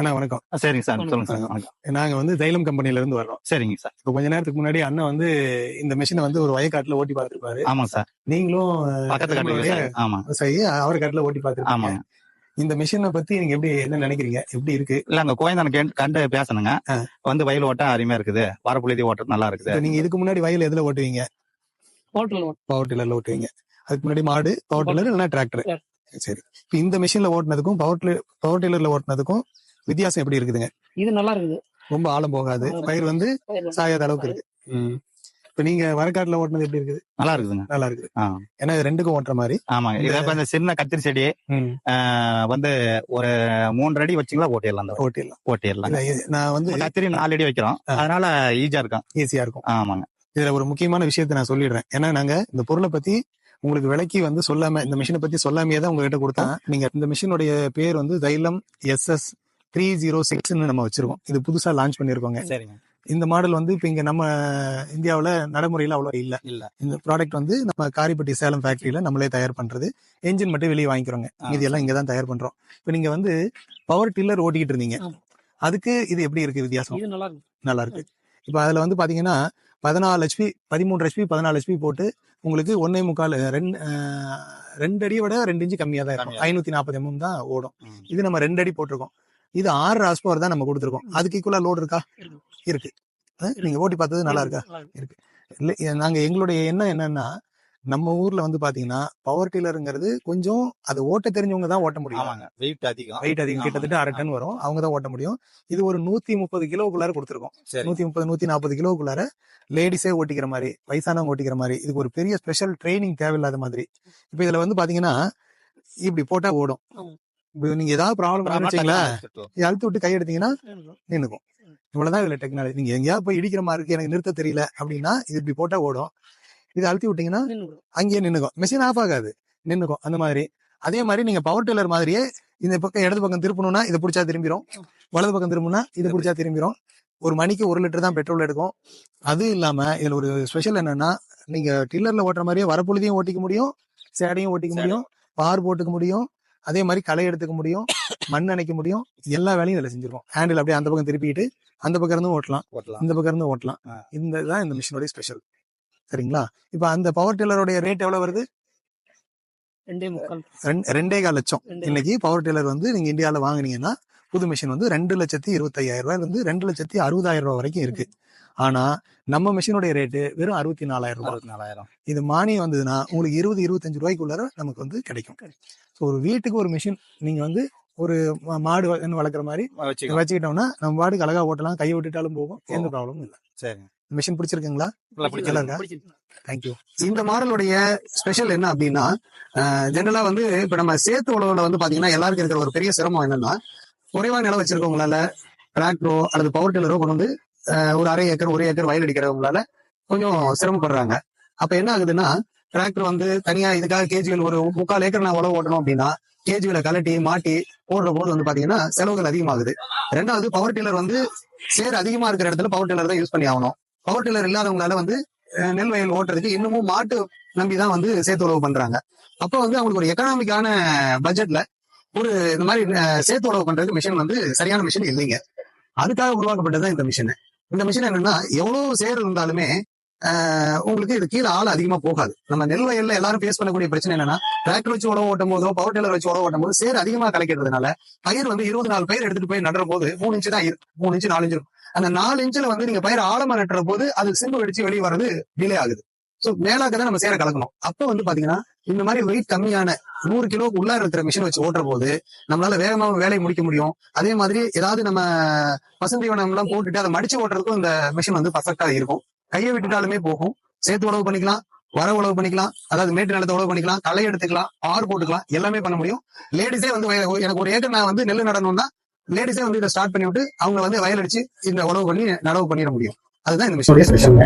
அண்ணா வணக்கம். சரிங்க சார். சொல்லுங்க சார். வணக்கம். நாங்க வந்து தைலம் கம்பெனில இருந்து வர்றோம். சரிங்க சார். இப்போ கொஞ்ச நேரத்துக்கு முன்னாடி அண்ணன் வந்து இந்த மிஷினை வந்து ஒரு வயக்காட்டுல ஓட்டி பார்த்திருப்பாரு. ஆமாங்க சார். நீங்களும் விவசாயி அவர் காட்டுல ஓட்டி பார்த்திருப்பாங்க. ஆமாங்க. இந்த மிஷினை பத்தி நீங்க எப்படி என்ன நினைக்கிறீங்க? எப்படி இருக்கு? இல்ல அங்க கோயந்தான கண்டு பேசணுங்க. வந்து வயல் ஓட்ட அருமையா இருக்குது. வரப்புழுதி ஓட்ட நல்லா இருக்குது. நீங்க இதுக்கு முன்னாடி வயல் எதுல ஓட்டுவீங்க? Hotel power டில்லர்ல ஓட்டுவீங்க. அதுக்கு முன்னாடி மாடு பவர் டில்லர் இல்லைன்னா டிராக்டர். சரி. இப்ப இந்த மிஷின்ல ஓட்டுனதுக்கும் பவர் பவர் டில்லர்ல ஓட்டுனதுக்கும் வித்தியாசம் எப்படி இருக்குதுங்க? இது நல்லா இருக்குது. ரொம்ப ஆழம் போகாது. பயிர் வந்து சாயாத அளவுக்கு இருக்கு. ம். இப்ப நீங்க வரக்காட்டுல ஓட்டுனது எப்படி இருக்குது? நல்லா இருக்குதுங்க. நல்லா இருக்குது. ஏன்னா இது ரெண்டுக்கும் ஓட்டுற மாதிரி. ஆமாங்க. இதை இந்த சின்ன கத்திரி செடி வந்து ஒரு மூன்றரை அடி வச்சுங்களா ஓட்டிடலாம் ஓட்டிடலாம். ஓட்டிடலாம் நான் வந்து கத்திரி நாலு அடி வைக்கிறோம். அதனால ஈஸியா இருக்கும். ஈஸியா இருக்கும். ஆமாங்க. இதுல ஒரு முக்கியமான விஷயத்தை நான் சொல்லிடுறேன். ஏன்னா நாங்க இந்த பொருளை பத்தி உங்களுக்கு விலைக்கு வந்து சொல்லாம இந்த மிஷினை பத்தி சொல்லாமையே தான் உங்ககிட்ட கொடுத்தோம் நீங்க இந்த மிஷினுடைய பேர் வந்து தைலம் எஸ் எஸ் த்ரீ ஜீரோ சிக்ஸ்னு நம்ம வச்சிருக்கோம். இது புதுசா லான்ச் பண்ணிருக்கோங்க சரிங்க. இந்த மாடல் வந்து இப்ப இங்க நம்ம இந்தியாவுல நடைமுறையில அவ்வளவு இல்ல. இல்ல. இந்த ப்ராடக்ட் வந்து நம்ம காரிப்பட்டி சேலம் ஃபேக்டரியில நம்மளே தயார் பண்றது. என்ஜின் மட்டும் வெளியே வாங்கிக்கிறோங்க. இது எல்லாம் இங்க தான் தயார் பண்றோம். இப்ப நீங்க வந்து பவர் டில்லர் ஓட்டிக்கிட்டு இருந்தீங்க. அதுக்கு இது எப்படி இருக்கு வித்தியாசம்? நல்லா இருக்கு. நல்லா இருக்கு. இப்ப அதுல வந்து பாத்தீங்கன்னா பதினாலு ஹெச்பி பதிமூன்று ஹெச்பி பதினாலு ஹெச்பி போட்டு உங்களுக்கு ஒன்னே முக்கால் ரெண்டு ரெண்டு அடியை விட ரெண்டு இன்ச்சு கம்மியா தான் இருக்கும். ஐநூத்தி நாற்பது எம்எம் தான் ஓடும். இது நம்ம ரெண்டு அடி போட்டிருக்கோம். இது ஆறு ஹார்ஸ் பவர் தான் நம்ம கொடுத்துருக்கோம். அதுக்கு ஈக்குவலா லோடு இருக்கா? இருக்கு. நீங்க ஓட்டி பார்த்தது நல்லா இருக்கா. இருக்கு. இல்ல நாங்க எங்களுடைய எண்ணம் என்னன்னா நம்ம ஊர்ல வந்து பாத்தீங்கன்னா பவர் டில்லருங்கிறது கொஞ்சம் அது ஓட்ட தெரிஞ்சவங்க தான் ஓட்ட முடியும். ஆமாங்க. வெயிட் அதிகம். வெயிட் அதிகம். கிட்டத்தட்ட அரை டன் வரும். அவங்க தான் ஓட்ட முடியும். இது ஒரு நூத்தி முப்பது கிலோக்குள்ளார கொடுத்துருக்கோம். சரி. நூத்தி முப்பது நூத்தி நாற்பது கிலோக்குள்ளார லேடிஸே ஓட்டிக்கிற மாதிரி வயசானவங்க ஓட்டிக்கிற மாதிரி இதுக்கு ஒரு பெரிய ஸ்பெஷல் ட்ரைனிங் தேவையில்லாத மாதிரி. இப்ப இதுல வந்து பாத்தீங்கன்னா இப்படி போட்டா ஓடும். நீங்க ஏதாவது ப்ராப்ளம் டக்குனு அழுத்து விட்டு கை எடுத்தீங்கன்னா நின்னுக்கும் இவ்வளவுதான் இதுல டெக்னாலஜி நீங்க எங்கேயாவது போய் இடிக்கிற மாதிரி இருக்கு எனக்கு நிறுத்த தெரியல அப்படின்னா இது இப்படி போட்டா ஓடும். இது அழுத்தி விட்டீங்கன்னா. அங்கேயே நின்னுக்கும் மெஷின் ஆஃப் ஆகாது. நின்னுக்கும் அந்த மாதிரி. அதே மாதிரி நீங்க பவர் டில்லர் மாதிரியே இந்த பக்கம் இடது பக்கம் திருப்பணும்னா இதை பிடிச்சா திரும்பிரும். வலது பக்கம் திரும்பினா இது பிடிச்சா திரும்பிரும். ஒரு மணிக்கு ஒரு லிட்டர் தான் பெட்ரோல் எடுக்கும். அது இல்லாம இதுல ஒரு ஸ்பெஷல் என்னன்னா நீங்க டில்லர்ல ஓட்டுற மாதிரியே வரப்பொழுதையும் ஓட்டிக்க முடியும் சேடையும் ஓட்டிக்க. முடியும் பார் போட்டுக்க முடியும். அதே மாதிரி களை எடுத்துக்க முடியும் மண் அணைக்க முடியும் எல்லா வேலையும் இதுல செஞ்சிருக்கோம் ஹேண்டில் அப்படியே அந்த பக்கம் திருப்பிட்டு அந்த பக்கம் இருந்தும் ஓட்டலாம் ஓட்டலாம். இந்த பக்கம் இருந்து ஓட்டலாம். இந்த தான் இந்த மிஷினோட ஸ்பெஷல் சரிங்களா? இப்ப அந்த பவர் டில்லருடைய ரேட் எவ்வளவு வருது? ரெண்டே கால் லட்சம். இன்னைக்கு பவர் டில்லர் வந்து நீங்க இந்தியால வாங்குனீங்கன்னா புது மிஷின் வந்து ரெண்டு லட்சத்தி இருபத்தையாயிரம் இருந்து ரெண்டு லட்சத்தி அறுபதாயிரம் ரூபாய் வரைக்கும் இருக்கு. ஆனா நம்ம மிஷினுடைய ரேட்டு வெறும் அறுபத்தி நாலாயிரம் ரூபாய். அறுபத்தி நாலாயிரம் இது மானியம் வந்ததுன்னா உங்களுக்கு இருபது இருபத்தஞ்சு ரூபாய்க்குள்ளார நமக்கு வந்து கிடைக்கும். ஸோ ஒரு வீட்டுக்கு ஒரு மிஷின் நீங்க வந்து ஒரு மா- மாடு வளர்க்குற மாதிரி வச்சுக்கிட்டோம்னா நம்ம பாட்டுக்கு அழகா ஓட்டலாம் கையை விட்டுட்டாலும் போகும் எந்த ப்ராப்ளமும் இல்லை. சரிங்க. மிஷின் பிடிச்சிருக்குங்களா. தேங்க்யூ இந்த மாடலுடைய ஸ்பெஷல் என்ன அப்படின்னா ஜெனரலா வந்து இப்ப நம்ம சேத்து உழவுல வந்து பாத்தீங்கன்னா எல்லாருக்கும் இருக்கிற ஒரு பெரிய சிரமம் என்னன்னா குறைவான நிலம் வச்சிருக்கவங்களால டிராக்டரோ அல்லது பவர் டில்லரோ கொண்டு வந்து ஒரு அரை ஏக்கர் ஒரு ஏக்கர் வயல் அடிக்கிறவங்களால கொஞ்சம் சிரமப்படுறாங்க. அப்ப என்ன ஆகுதுன்னா டிராக்டர் வந்து தனியா இதுக்காக கேஜிகள் ஒரு முக்கால் ஏக்கர் நான் உழவு ஓட்டணும் அப்படின்னா கேஜிகளை கலட்டி மாட்டி போடுற போது வந்து பாத்தீங்கன்னா செலவுகள் அதிகமாகுது. ரெண்டாவது பவர் டில்லர் வந்து சேர் அதிகமா இருக்கிற இடத்துல பவர் டில்லர் தான் யூஸ் பண்ணி ஆகணும். பவர் டில்லர் இல்லாதவங்களால வந்து நெல் வயல் ஓட்டுறதுக்கு இன்னமும் மாட்டு நம்பி தான் வந்து சேர்த்து உழவு பண்றாங்க. அப்போ வந்து அவங்களுக்கு ஒரு எக்கனாமிக்கான பட்ஜெட்ல ஒரு இந்த மாதிரி சேர்த்து உழவு பண்றதுக்கு மிஷின் வந்து சரியான மிஷின் இல்லைங்க. அதுக்காக உருவாக்கப்பட்டது தான் இந்த மிஷின் இந்த மிஷின் என்னன்னா எவ்வளவு சேர் இருந்தாலுமே உங்களுக்கு இது கீழே ஆள் அதிகமா போகாது. நம்ம நெல் வயல்ல எல்லாரும் ஃபேஸ் பண்ணக்கூடிய பிரச்சனை என்னன்னா டிராக்டர் வச்சு உழவு ஓட்டும் போதோ பவர் டில்லர் வச்சு உழவு ஓட்டும் போது சேர் அதிகமா கலைக்கிறதுனால பயிர் வந்து இருபது நாலு பயிர் எடுத்துட்டு போய் நடுற போது மூணு இன்ச்சு தான் மூணு இன்ச்சு நாலு இன்ச்சு அந்த நாலு இன்ச்சுல வந்து நீங்க பயிர் ஆழமா நட்டுற போது அது சிம்பு வெடிச்சு வெளியே வர்றது டிலே ஆகுது. சோ மேலாக்க தான் நம்ம சேர கலக்கணும். அப்ப வந்து பாத்தீங்கன்னா இந்த மாதிரி வெயிட் கம்மியான நூறு கிலோக்கு உள்ளார இருக்கிற மிஷின் வச்சு ஓட்டுற போது நம்மளால வேகமாக வேலையை முடிக்க முடியும். அதே மாதிரி ஏதாவது நம்ம பசுந்தீவனம் எல்லாம் போட்டுட்டு அதை மடிச்சு ஓட்டுறதுக்கும் இந்த மிஷின் வந்து பர்ஃபெக்டா இருக்கும். கையை விட்டுட்டாலுமே போகும். சேர்த்து உழவு பண்ணிக்கலாம் வர உழவு பண்ணிக்கலாம் அதாவது மேட்டு நிலத்தை உழவு பண்ணிக்கலாம் களை எடுத்துக்கலாம் ஆறு போட்டுக்கலாம் எல்லாமே பண்ண முடியும். லேடிஸே வந்து எனக்கு ஒரு ஏக்கர் நான் வந்து நெல் நடணும்னா லேடிஸே வந்து இதை ஸ்டார்ட் பண்ணி விட்டு அவங்க வந்து வயலடிச்சு இந்த உழவு பண்ணி நடவு பண்ணிட முடியும். அதுதான் இந்த மிஷினுடைய ஸ்பெஷல்